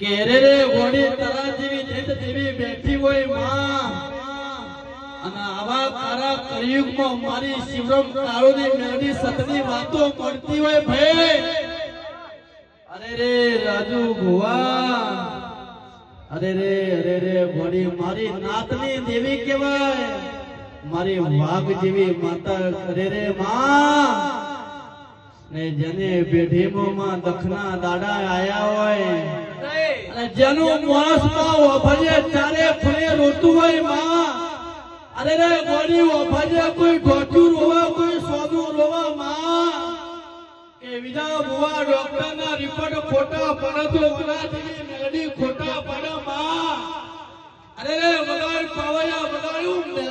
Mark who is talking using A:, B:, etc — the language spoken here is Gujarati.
A: કે રે ઘોડી હોયમાં. અને આવા મારી શિવરમ વાતો મળતી હોય ભાઈ. અરે રાજુ અરે રે, અરે મારી નાતની દેવી મારી વાઘ જેવી માતા અરે રે માં. ને જેને પેઢીમાં દખના દાડા આયા હોય જેનું માસમાં ઓભજે ચારે ફળે રોતું હોયમાં. અરે રે ગોરી ઓભજે કોઈ ગોઠું રોવા, કોઈ સોનું રોવા માં. કે બીજા બુવા ડોક્ટરના રિપોર્ટ ખોટા પડે તો જેવી મેલડી ખોટા પડે માં. અરે રે વગાડ પાવયા બગાડ્યું